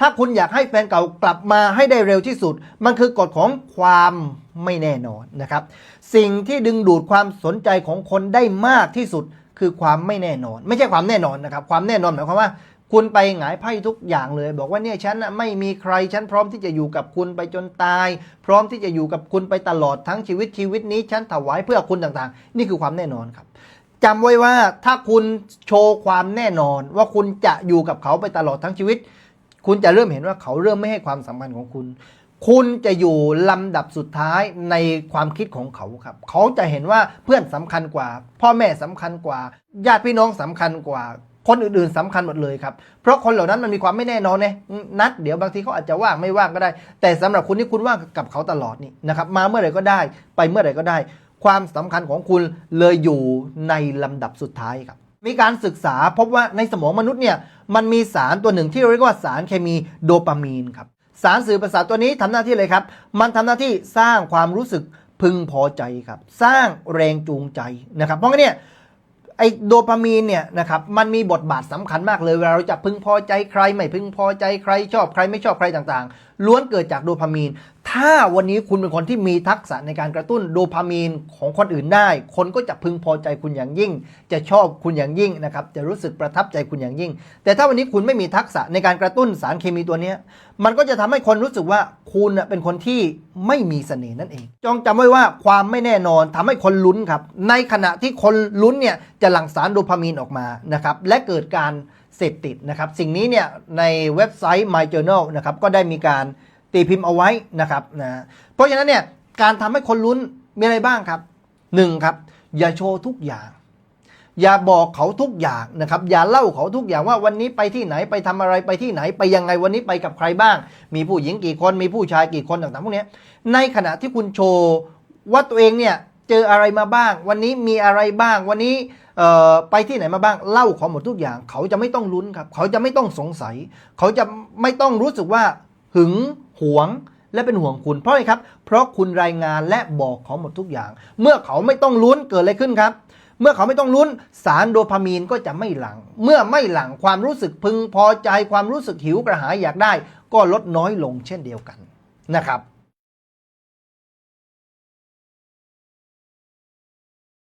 ถ้าคุณอยากให้แฟนเก่ากลับมาให้ได้เร็วที่สุด มันคือกฎของความไม่แน่นอนนะครับ สิ่งที่ดึงดูดความสนใจของคนได้มากที่สุด คือความไม่แน่นอน ไม่ใช่ความแน่นอนนะครับ ความแน่นอนหมายความว่า คุณไปหงายไพ่ทุกอย่างเลย บอกว่าเนี่ยฉันไม่มีใครฉันพร้อมที่จะอยู่กับคุณไปจนตาย พร้อมที่จะอยู่กับคุณไปตลอดทั้งชีวิตชีวิตนี้ฉันถวายเพื่อคุณต่างๆ นี่คือความแน่นอนครับจำไว้ว่าถ้าคุณโชว์ความแน่นอนว่าคุณจะอยู่กับเขาไปตลอดทั้งชีวิต คุณจะเริ่มเห็นว่าเขาเริ่มไม่ให้ความสำคัญของคุณ คุณจะอยู่ลำดับสุดท้ายในความคิดของเขาครับ เขาจะเห็นว่าเพื่อนสำคัญกว่า พ่อแม่สำคัญกว่า ญาติพี่น้องสำคัญกว่าคนอื่นๆสำคัญหมดเลยครับ เพราะคนเหล่านั้นมันมีความไม่แน่นอนไงนัดเดี๋ยวบางทีเขาอาจจะว่างไม่ว่างก็ได้ แต่สำหรับคุณที่คุณว่างกับเขาตลอดนี่นะครับมาเมื่อไหร่ก็ได้ ไปเมื่อไหร่ก็ได้ ความสำคัญของคุณเลยอยู่ในลำดับสุดท้ายครับ มีการศึกษาพบว่าในสมองมนุษย์เนี่ยมันมีสารตัวหนึ่งที่เรียกว่าสารเคมีโดปามีนครับสารสื่อประสาทตัวนี้ทำหน้าที่เลยครับ มันทำหน้าที่สร้างความรู้สึกพึงพอใจครับ สร้างแรงจูงใจนะครับเพราะงั้นเนี่ยไอโดปามีนเนี่ยนะครับมันมีบทบาทสำคัญมากเลยเวลาเราจะพึงพอใจใคร ไม่พึงพอใจใครชอบใครไม่ชอบใครต่างๆ ล้วนเกิดจากโดปามีน ถ้าวันนี้คุณเป็นคนที่มีทักษะในการกระตุ้นโดปามีนของคนอื่นได้ คนก็จะพึงพอใจคุณอย่างยิ่ง จะชอบคุณอย่างยิ่งนะครับ จะรู้สึกประทับใจคุณอย่างยิ่ง แต่ถ้าวันนี้คุณไม่มีทักษะในการกระตุ้นสารเคมีตัวนี้ มันก็จะทำให้คนรู้สึกว่าคุณเป็นคนที่ไม่มีเสน่ห์นั่นเอง จงจำไว้ว่าความไม่แน่นอนทำให้คนลุ้นครับ ในขณะที่คนลุ้นเนี่ยจะหลั่งสารโดปามีนออกมานะครับ และเกิดการเสพติดนะครับ สิ่งนี้เนี่ยในเว็บไซต์ My Journal นะครับก็ได้มีการ ตีพิมพ์เอาไว้นะครับนะเพราะฉะนั้นเนี่ยการทำให้คนลุ้นมีอะไรบ้างครับหนึ่งครับ อย่าโชว์ทุกอย่าง อย่าบอกเขาทุกอย่างนะครับ อย่าเล่าเขาทุกอย่างว่าวันนี้ไปที่ไหนไปทำอะไรไปที่ไหน ไปยังไงวันนี้ไปกับใครบ้าง มีผู้หญิงกี่คนมีผู้ชายกี่คนต่างๆพวกนี้ในขณะที่คุณโชว์ว่าตัวเองเนี่ยเจออะไรมาบ้าง วันนี้มีอะไรบ้าง วันนี้ไปที่ไหนมาบ้างเล่าเขาหมดทุกอย่าง เขาจะไม่ต้องลุ้นครับ เขาจะไม่ต้องสงสัย เขาจะไม่ต้องรู้สึกว่าหึง หวงและเป็นห่วงคุณเพราะอะไรครับ เพราะคุณรายงานและบอกเขาหมดทุกอย่าง เมื่อเขาไม่ต้องลุ้นเกิดอะไรขึ้นครับ เมื่อเขาไม่ต้องลุ้นสารโดพามีนก็จะไม่หลัง เมื่อไม่หลังความรู้สึกพึงพอใจความรู้สึกหิวกระหายอยากได้ ก็ลดน้อยลงเช่นเดียวกันนะครับ